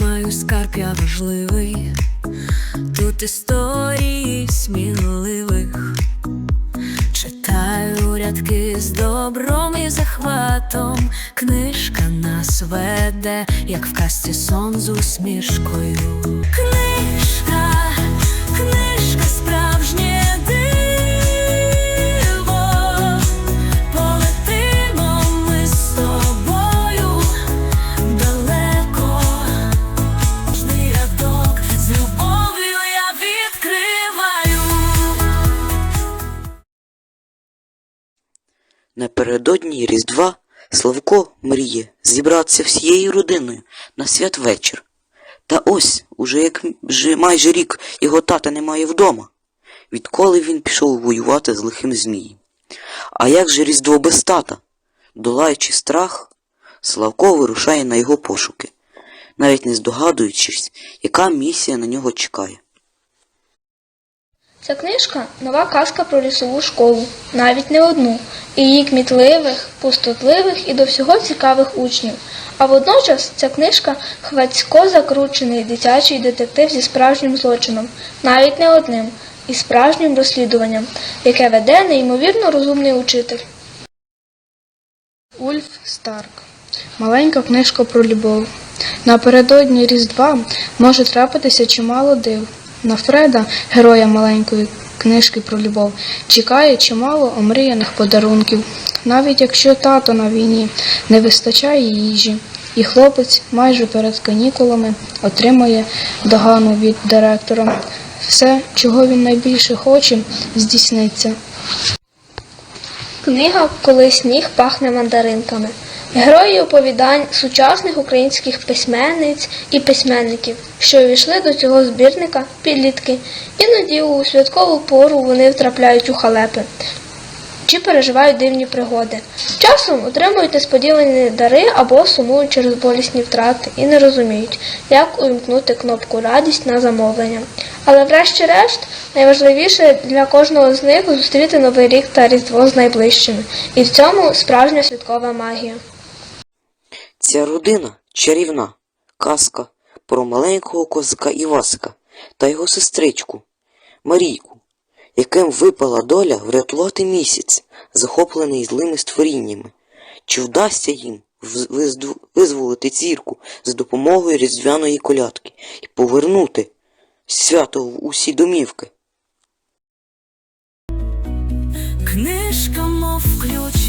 мой скарб я важливий, тут історії сміливих. Читаю рядки з добром і захватом. Книжка нас веде, як в касті сон з усмішкою. Книжка Напередодні Різдва Славко мріє зібратися всією родиною на святвечір. Та ось, уже як вже майже рік його тата немає вдома, відколи він пішов воювати з лихим змієм. А як же Різдво без тата? Долаючи страх, Славко вирушає на його пошуки, навіть не здогадуючись, яка місія на нього чекає. Ця книжка нова казка про лісову школу, навіть не одну, і її кмітливих, пустотливих і до всього цікавих учнів. А водночас ця книжка хвацько закручений дитячий детектив зі справжнім злочином, навіть не одним, і справжнім розслідуванням, яке веде неймовірно розумний учитель. Ульф Старк. Маленька книжка про любов. Напередодні Різдва може трапитися чимало див. На Фреда, героя маленької книжки про любов, чекає чимало омріяних подарунків. Навіть якщо тато на війні не вистачає їжі, і хлопець майже перед канікулами отримає догану від директора. Все, чого він найбільше хоче, здійсниться. Книга Коли сніг пахне мандаринками. Герої оповідань сучасних українських письменниць і письменників, що увійшли до цього збірника підлітки. Іноді у святкову пору вони втрапляють у халепи чи переживають дивні пригоди. Часом отримують несподівані дари або сумують через болісні втрати і не розуміють, як увімкнути кнопку радість на замовлення. Але врешті-решт найважливіше для кожного з них зустріти новий рік та різдво з найближчими. І в цьому справжня святкова магія. Ця родина чарівна казка про маленького козака Івасика та його сестричку Марійку, яким випала доля врятувати місяць, захоплений злими створіннями. Чи вдасться їм визволити зірку за допомогою різдвяної колядки і повернути свято в усі домівки? Книжка, мов ключ